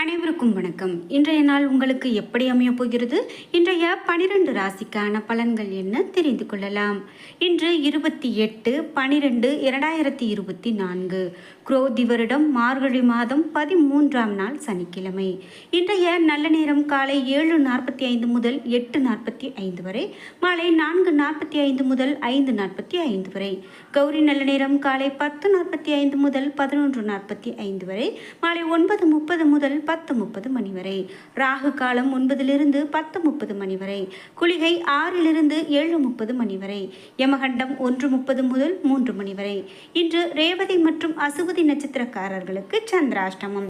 அனைவருக்கும் வணக்கம். இன்றைய நாள் உங்களுக்கு எப்படி அமையப் போகிறது? இன்றைய பனிரெண்டு ராசிக்கான பலன்கள் என்ன தெரிந்து கொள்ளலாம். இன்று இருபத்தி எட்டு பனிரெண்டு இரண்டாயிரத்தி இருபத்தி நான்கு. குரோதி வருடம் மார்கழி மாதம் பதிமூன்றாம் நாள் சனிக்கிழமை. இன்றைய நல்ல நேரம் காலை ஏழு நாற்பத்தி ஐந்து முதல் எட்டு நாற்பத்தி ஐந்து வரை மாலை நான்கு நாற்பத்தி ஐந்து முதல் ஐந்து நாற்பத்தி ஐந்து வரை. கௌரி நல்ல நேரம் காலை பத்து நாற்பத்தி ஐந்து முதல் பதினொன்று நாற்பத்தி ஐந்து வரை மாலை ஒன்பது முப்பது முதல் பத்து முப்பது மணி வரை ராகு காலம் ஒன்பதிலிருந்து பத்து முப்பது மணி வரை குளிகை ஆறிலிருந்து ஏழு முப்பது மணி வரை யமகண்டம் ஒன்று முப்பது முதல் மூன்று மணி வரை இன்று ரேவதி மற்றும் அசுவதி நட்சத்திரக்காரர்களுக்கு சந்திராஷ்டமம்.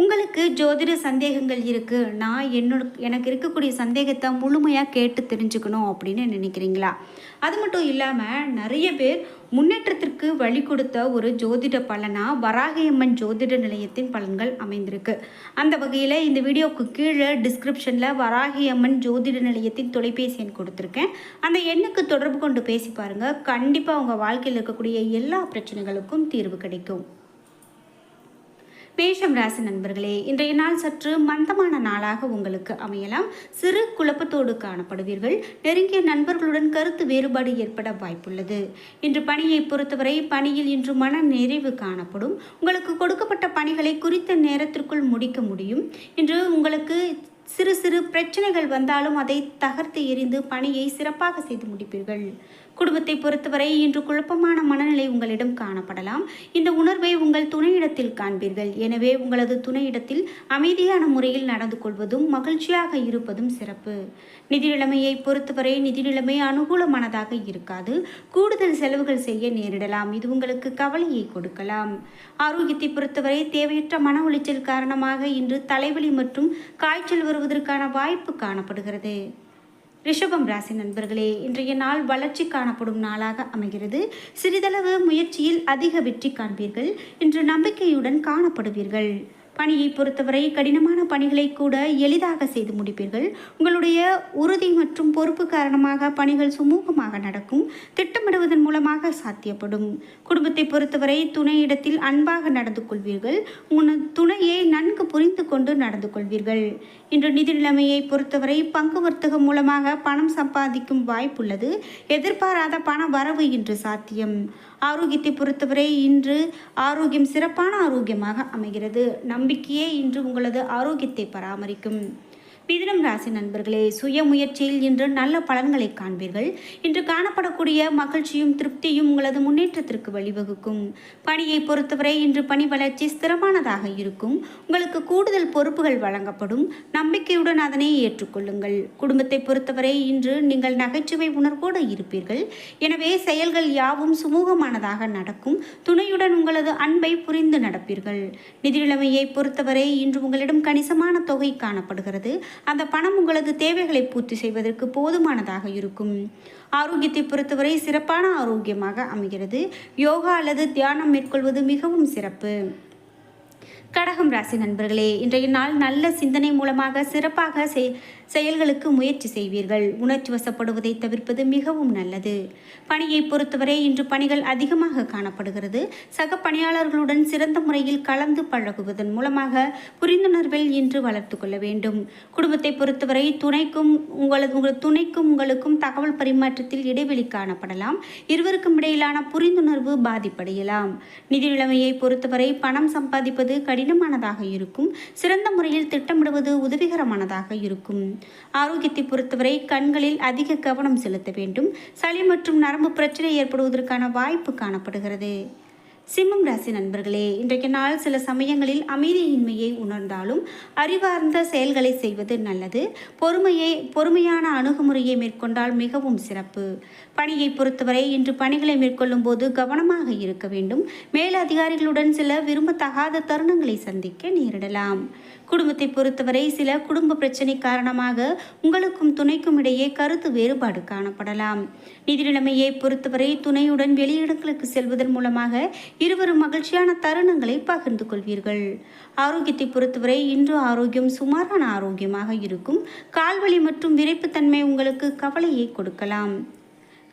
உங்களுக்கு ஜோதிட சந்தேகங்கள் இருக்குது நான் என்னோட எனக்கு இருக்கக்கூடிய சந்தேகத்தை முழுமையாக கேட்டு தெரிஞ்சுக்கணும் அப்படின்னு நினைக்கிறீங்களா? அது மட்டும் இல்லாமல் நிறைய பேர் முன்னேற்றத்திற்கு வழி கொடுத்த ஒரு ஜோதிட பலனாக வராகியம்மன் ஜோதிட நிலையத்தின் பலன்கள் அமைந்திருக்கு. அந்த வகையில் இந்த வீடியோவுக்கு கீழே டிஸ்கிரிப்ஷனில் வராகியம்மன் ஜோதிட நிலையத்தின் தொலைபேசி எண் கொடுத்துருக்கேன். அந்த எண்ணுக்கு தொடர்பு கொண்டு பேசி பாருங்கள் கண்டிப்பாக உங்கள் வாழ்க்கையில் இருக்கக்கூடிய எல்லா பிரச்சனைகளுக்கும் தீர்வு கிடைக்கும். மேஷம் ராசி நண்பர்களே இன்றைய நாள் சற்று மந்தமான நாளாக உங்களுக்கு அமையலாம். சிறு குழப்பத்தோடு காணப்படுவீர்கள். நெருங்கிய நண்பர்களுடன் கருத்து வேறுபாடு ஏற்பட வாய்ப்புள்ளது. இன்று பணியை பொறுத்தவரை பணியில் இன்று மன நிறைவு காணப்படும். உங்களுக்கு கொடுக்கப்பட்ட பணிகளை குறித்த நேரத்திற்குள் முடிக்க முடியும். இன்று உங்களுக்கு சிறு சிறு பிரச்சனைகள் வந்தாலும் அதை தகர்த்து எறிந்து பணியை சிறப்பாக செய்து முடிப்பீர்கள். குடும்பத்தை பொறுத்தவரை இன்று குழப்பமான மனநிலை உங்களிடம் காணப்படலாம். இந்த உணர்வை உங்கள் துணையிடத்தில் காண்பீர்கள். எனவே உங்களது துணையிடத்தில் அமைதியான முறையில் நடந்து கொள்வதும் மகிழ்ச்சியாக இருப்பதும் சிறப்பு. நிதி நிலைமையை பொறுத்தவரை நிதி நிலைமை அனுகூலமானதாக இருக்காது. கூடுதல் செலவுகள் செய்ய நேரிடலாம். இது உங்களுக்கு கவலையை கொடுக்கலாம். ஆரோக்கியத்தை பொறுத்தவரை தேவையற்ற மன உளைச்சல் காரணமாக இன்று தலைவலி மற்றும் காய்ச்சல் வருவதற்கான வாய்ப்பு காணப்படுகிறது. ரிஷபம் ராசி நண்பர்களே இன்றைய நாள் வளர்ச்சி காணப்படும் நாளாக அமைகிறது. சிறிதளவு முயற்சியில் அதிக வெற்றி காண்பீர்கள். இன்று நம்பிக்கையுடன் காணப்படுவீர்கள். பணியை பொறுத்தவரை கடினமான பணிகளை கூட எளிதாக செய்து முடிப்பீர்கள். உங்களுடைய உறுதி மற்றும் பொறுப்பு காரணமாக பணிகள் சுமூகமாக நடக்கும். திட்டமிடுவதன் மூலமாக சாத்தியப்படும். குடும்பத்தை பொறுத்தவரை துணையிடத்தில் அன்பாக நடந்து கொள்வீர்கள். உன் துணையை நன்கு புரிந்து கொண்டு நடந்து கொள்வீர்கள். இன்று நிதி நிலைமையை பொறுத்தவரை பங்கு வர்த்தகம் மூலமாக பணம் சம்பாதிக்கும் வாய்ப்புள்ளது. எதிர்பாராத பண வரவு இன்று சாத்தியம். ஆரோக்கியத்தை பொறுத்தவரை இன்று ஆரோக்கியம் சிறப்பான ஆரோக்கியமாக அமைகிறது. நம்பிக்கையே இன்று உங்களது ஆரோக்கியத்தை பராமரிக்கும். மிதுனம் ராசி நண்பர்களே சுய முயற்சியில் இன்று நல்ல பலன்களை காண்பீர்கள். இன்று காணப்படக்கூடிய மகிழ்ச்சியும் திருப்தியும் உங்களது முன்னேற்றத்திற்கு வழிவகுக்கும். பணியை பொறுத்தவரை இன்று பணி வளர்ச்சி ஸ்திரமானதாக இருக்கும். உங்களுக்கு கூடுதல் பொறுப்புகள் வழங்கப்படும். நம்பிக்கையுடன் அதனை ஏற்றுக்கொள்ளுங்கள். குடும்பத்தை பொறுத்தவரை இன்று நீங்கள் நகைச்சுவை உணர்வோடு இருப்பீர்கள். எனவே செயல்கள் யாவும் சுமூகமானதாக நடக்கும். துணையுடன் உங்களது அன்பை புரிந்து நடப்பீர்கள். நிதி நிலைமையை பொறுத்தவரை இன்று உங்களிடம் கணிசமான தொகை காணப்படுகிறது. அந்த பணம் உங்களது தேவைகளை பூர்த்தி செய்வதற்கு போதுமானதாக இருக்கும். ஆரோக்கியத்தை பொறுத்தவரை சிறப்பான ஆரோக்கியமாக அமைகிறது. யோகா அல்லது தியானம் மேற்கொள்வது மிகவும் சிறப்பு. கடகம் ராசி நண்பர்களே இன்றைய நாள் நல்ல சிந்தனை மூலமாக சிறப்பாக செய் செயல்களுக்கு முயற்சி செய்வீர்கள். உணர்ச்சி வசப்படுவதை தவிர்ப்பது மிகவும் நல்லது. பணியை பொறுத்தவரை இன்று பணிகள் அதிகமாக காணப்படுகிறது. சக பணியாளர்களுடன் சிறந்த முறையில் கலந்து பழகுவதன் மூலமாக புரிந்துணர்வில் இன்று வளர்த்து கொள்ள வேண்டும். குடும்பத்தை பொறுத்தவரை துணைக்கும் உங்களது உங்கள் துணைக்கும் உங்களுக்கும் தகவல் பரிமாற்றத்தில் இடைவெளி காணப்படலாம். இருவருக்கும் இடையிலான புரிந்துணர்வு பாதிப்படையலாம். நிதி நிலைமையை பொறுத்தவரை பணம் சம்பாதிப்பது கடினமானதாக இருக்கும். சிறந்த முறையில் திட்டமிடுவது உதவிகரமானதாக இருக்கும். ஆரோக்கியத்தை பொறுத்தவரை கண்களில் அதிக கவனம் செலுத்த வேண்டும். சளி மற்றும் நரம்பு பிரச்சனை ஏற்படுவதற்கான வாய்ப்பு காணப்படுகிறது. சிம்மம் ராசி நண்பர்களே இன்றைக்கு நாள் சில சமயங்களில் அமைதியின்மையை உணர்ந்தாலும் அறிவார்ந்த செயல்களை செய்வது நல்லது. பொறுமையை பொறுமையான அணுகுமுறையை மேற்கொண்டால் மிகவும் சிறப்பு. பணியை பொறுத்தவரை இன்று பணிகளை மேற்கொள்ளும் போது கவனமாக இருக்க வேண்டும். மேலதிகாரிகளுடன் சில விரும்பத்தகாத தருணங்களை சந்திக்க நேரிடலாம். குடும்பத்தை பொறுத்தவரை சில குடும்ப பிரச்சனை காரணமாக உங்களுக்கும் துணைக்கும் இடையே கருத்து வேறுபாடு காணப்படலாம். நிதி நிலைமையை பொறுத்தவரை துணையுடன் வெளியிடங்களுக்கு செல்வதன் மூலமாக இருவரும் மகிழ்ச்சியான தருணங்களை பகிர்ந்து கொள்வீர்கள். ஆரோக்கியத்தை பொறுத்தவரை இன்று ஆரோக்கியம் சுமாரான ஆரோக்கியமாக இருக்கும். கால்வலி மற்றும் விரைப்புத்தன்மை உங்களுக்கு கவலையை கொடுக்கலாம்.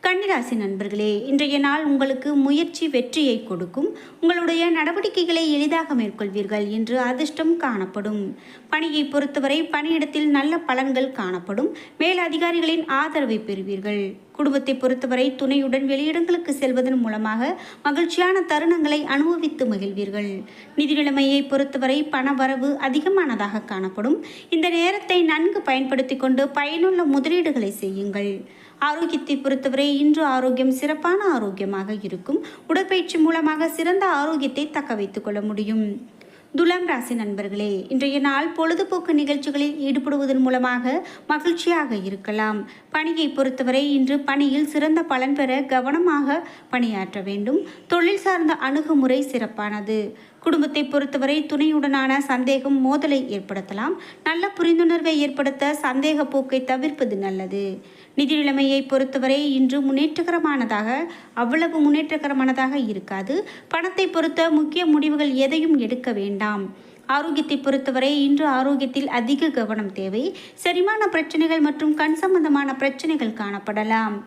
கன்னிராசி நண்பர்களே இன்றைய நாள் உங்களுக்கு முயற்சி வெற்றியை கொடுக்கும். உங்களுடைய நடவடிக்கைகளை எளிதாக மேற்கொள்வீர்கள் என்று அதிர்ஷ்டம் காணப்படும். பணியை பொறுத்தவரை பணியிடத்தில் நல்ல பலன்கள் காணப்படும். மேலதிகாரிகளின் ஆதரவை பெறுவீர்கள். குடும்பத்தை பொறுத்தவரை துணையுடன் வெளியிடங்களுக்கு செல்வதன் மூலமாக மகிழ்ச்சியான தருணங்களை அனுபவித்து மகிழ்வீர்கள். நிதி நிலைமையை பொறுத்தவரை பண வரவு அதிகமானதாக காணப்படும். இந்த நேரத்தை நன்கு பயன்படுத்தி கொண்டு பயனுள்ள முதலீடுகளை செய்யுங்கள். ஆரோக்கியத்தை பொறுத்தவரை இன்று ஆரோக்கியம் சிறப்பான ஆரோக்கியமாக இருக்கும். உடற்பயிற்சி மூலமாக சிறந்த ஆரோக்கியத்தை தக்க வைத்துக் கொள்ள முடியும். துலாம் ராசி நண்பர்களே இன்றைய நாள் பொழுதுபோக்கு நிகழ்ச்சிகளில் ஈடுபடுவதன் மூலமாக மகிழ்ச்சியாக இருக்கலாம். பணியை பொறுத்தவரை இன்று பணியில் சிறந்த பலன் பெற கவனமாக பணியாற்ற வேண்டும். தொழில் சார்ந்த அணுகுமுறை சிறப்பானது. குடும்பத்தை பொறுத்தவரை துணையுடனான சந்தேகம் மோதலை ஏற்படுத்தலாம். நல்ல புரிந்துணர்வை ஏற்படுத்த சந்தேக போக்கை தவிர்ப்பது நல்லது. நிதி நிலைமையை பொறுத்தவரை இன்று முன்னேற்றகரமானதாக அவ்வளவு முன்னேற்றகரமானதாக இருக்காது. பணத்தை பொறுத்த முக்கிய முடிவுகள் எதையும் எடுக்க வேண்டாம். ஆரோக்கியத்தை பொறுத்தவரை இன்று ஆரோக்கியத்தில் அதிக கவனம் தேவை. செரிமான பிரச்சனைகள் மற்றும் கண் சம்பந்தமான பிரச்சனைகள் காணப்படலாம்.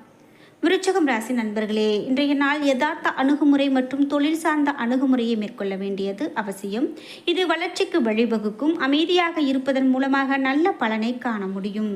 விருச்சகம் ராசி நண்பர்களே இன்றைய நாள் யதார்த்த அணுகுமுறை மற்றும் தொழில் சார்ந்த அணுகுமுறையை மேற்கொள்ள வேண்டியது அவசியம். இது வளர்ச்சிக்கு வழிவகுக்கும். அமைதியாக இருப்பதன் மூலமாக நல்ல பலனை காண முடியும்.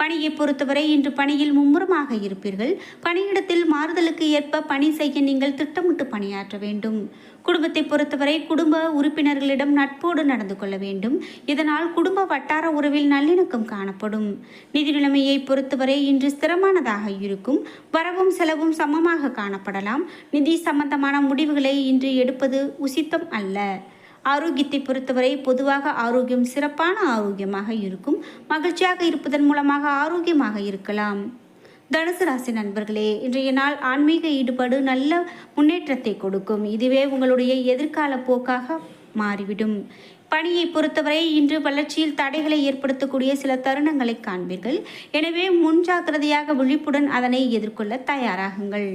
பணியை பொறுத்தவரை இன்று பணியில் மும்முரமாக இருப்பீர்கள். பணியிடத்தில் மாறுதலுக்கு ஏற்ப பணி செய்ய நீங்கள் திட்டமிட்டு பணியாற்ற வேண்டும். குடும்பத்தை பொறுத்தவரை குடும்ப உறுப்பினர்களிடம் நட்போடு நடந்து கொள்ள வேண்டும். இதனால் குடும்ப வட்டார உறவில் நல்லிணக்கம் காணப்படும். நிதி நிலைமையை பொறுத்தவரை இன்று ஸ்திரமானதாக இருக்கும். வரவும் செலவும் சமமாக காணப்படலாம். நிதி சம்பந்தமான முடிவுகளை இன்று எடுப்பது உசித்தம் அல்ல. ஆரோக்கியத்தை பொறுத்தவரை பொதுவாக ஆரோக்கியம் சிறப்பான ஆரோக்கியமாக இருக்கும். மகிழ்ச்சியாக இருப்பதன் மூலமாக ஆரோக்கியமாக இருக்கலாம். தனுசு ராசி நண்பர்களே இன்றைய நாள் ஆன்மீக ஈடுபாடு நல்ல முன்னேற்றத்தை கொடுக்கும். இதுவே உங்களுடைய எதிர்கால போக்காக மாறிவிடும். பணியை பொறுத்தவரை இன்று வளர்ச்சியில் தடைகளை ஏற்படுத்தக்கூடிய சில தருணங்களை காண்பீர்கள். எனவே முன்ஜாக்கிரதையாக விழிப்புடன் அதனை எதிர்கொள்ள தயாராகுங்கள்.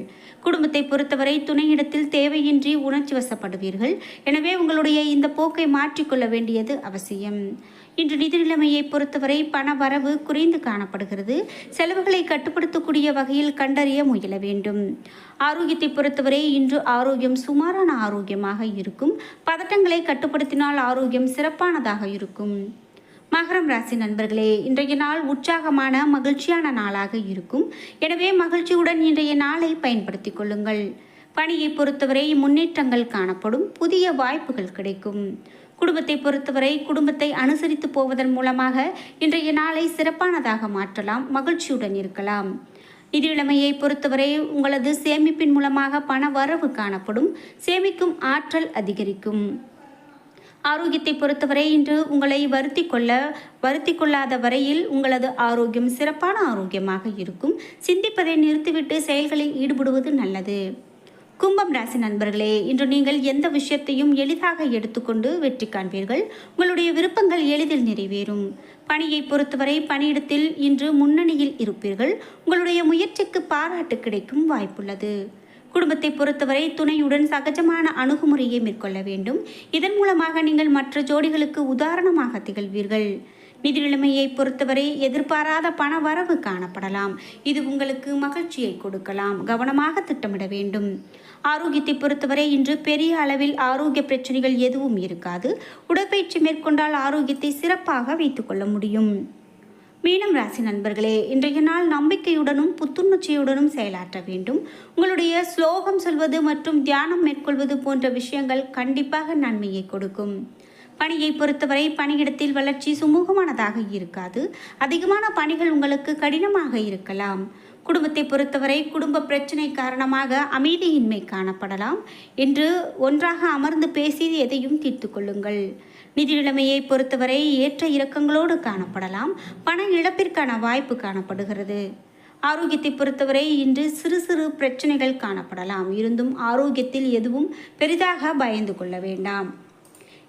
குடும்பத்தை பொறுத்தவரை துணையிடத்தில் தேவையின்றி உணர்ச்சி வசப்படுவீர்கள். எனவே உங்களுடைய இந்த போக்கை மாற்றிக்கொள்ள வேண்டியது அவசியம். இன்று நிதி நிலைமையை பொறுத்தவரை பண வரவு குறைந்து காணப்படுகிறது. செலவுகளை கட்டுப்படுத்தக்கூடிய வகையில் கண்டறிய முயல வேண்டும். ஆரோக்கியத்தை பொறுத்தவரை இன்று ஆரோக்கியம் சுமாரான ஆரோக்கியமாக இருக்கும். பதட்டங்களை கட்டுப்படுத்தினால் ஆரோக்கியம் சிறப்பானதாக இருக்கும். மகரம் ராசி நண்பர்களே இன்றைய நாள் உற்சாகமான மகிழ்ச்சியான நாளாக இருக்கும். எனவே மகிழ்ச்சியுடன் இன்றைய நாளை பயன்படுத்திக் கொள்ளுங்கள். பணியை பொறுத்தவரை முன்னேற்றங்கள் காணப்படும். புதிய வாய்ப்புகள் கிடைக்கும். குடும்பத்தை பொறுத்தவரை குடும்பத்தை அனுசரித்து போவதன் மூலமாக இன்றைய நாளை சிறப்பானதாக மாற்றலாம் மகிழ்ச்சியுடன் இருக்கலாம். நிதிநிலைமையை பொறுத்தவரை உங்களது சேமிப்பின் மூலமாக பண வரவு காணப்படும் சேமிக்கும் ஆற்றல் அதிகரிக்கும். ஆரோக்கியத்தை பொறுத்தவரை இன்று உங்களை வருத்தி கொள்ள வருத்தி கொள்ளாத வரையில் உங்களது ஆரோக்கியம் சிறப்பான ஆரோக்கியமாக இருக்கும். சிந்திப்பதை நிறுத்திவிட்டு செயல்களில் ஈடுபடுவது நல்லது. கும்பம் ராசி நண்பர்களே இன்று நீங்கள் எந்த விஷயத்தையும் எளிதாக எடுத்துக்கொண்டு வெற்றி காண்பீர்கள். உங்களுடைய விருப்பங்கள் எளிதில் நிறைவேறும். பணியை பொறுத்தவரை பணியிடத்தில் இன்று முன்னணியில் இருப்பீர்கள். உங்களுடைய முயற்சிக்கு பாராட்டு கிடைக்கும் வாய்ப்புள்ளது. குடும்பத்தை பொறுத்தவரை துணையுடன் சகஜமான அணுகுமுறையை மேற்கொள்ள வேண்டும். இதன் மூலமாக நீங்கள் மற்ற ஜோடிகளுக்கு உதாரணமாக திகழ்வீர்கள். நிதி நிலைமையை பொறுத்தவரை எதிர்பாராத பண வரவு காணப்படலாம். இது உங்களுக்கு மகிழ்ச்சியை கொடுக்கலாம். கவனமாக திட்டமிட வேண்டும். ஆரோக்கியத்தை பொறுத்தவரை இன்று பெரிய அளவில் ஆரோக்கிய பிரச்சனைகள் எதுவும் இருக்காது. உடற்பயிற்சி மேற்கொண்டால் ஆரோக்கியத்தை சிறப்பாக வைத்துக்கொள்ள முடியும். மீனம் ராசி நண்பர்களே இன்றைய நாள் நம்பிக்கையுடனும் புத்துணர்ச்சியுடனும் செயலாற்ற வேண்டும். உங்களுடைய ஸ்லோகம் சொல்வது மற்றும் தியானம் மேற்கொள்வது போன்ற விஷயங்கள் கண்டிப்பாக நன்மையை கொடுக்கும். பணியை பொறுத்தவரை பணியிடத்தில் வளர்ச்சி சுமூகமானதாக இருக்காது. அதிகமான பணிகள் உங்களுக்கு கடினமாக இருக்கலாம். குடும்பத்தை பொறுத்தவரை குடும்ப பிரச்சனை காரணமாக அமைதியின்மை காணப்படலாம் என்று ஒன்றாக அமர்ந்து பேசி எதையும் தீர்த்து கொள்ளுங்கள். நிதி நிலைமையை பொறுத்தவரை ஏற்ற இறக்கங்களோடு காணப்படலாம் பண இழப்பிற்கான வாய்ப்பு காணப்படுகிறது. ஆரோக்கியத்தை பொறுத்தவரை இன்று சிறு சிறு பிரச்சனைகள் காணப்படலாம் இருந்தும் ஆரோக்கியத்தில் எதுவும் பெரிதாக பயந்து கொள்ள வேண்டாம்.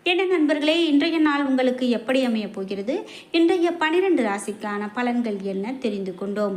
என்ன நண்பர்களே இன்றைய நாள் உங்களுக்கு எப்படி அமையப் போகிறது? இன்றைய பனிரெண்டு ராசிக்கான பலன்கள் என்ன தெரிந்து கொண்டோம்.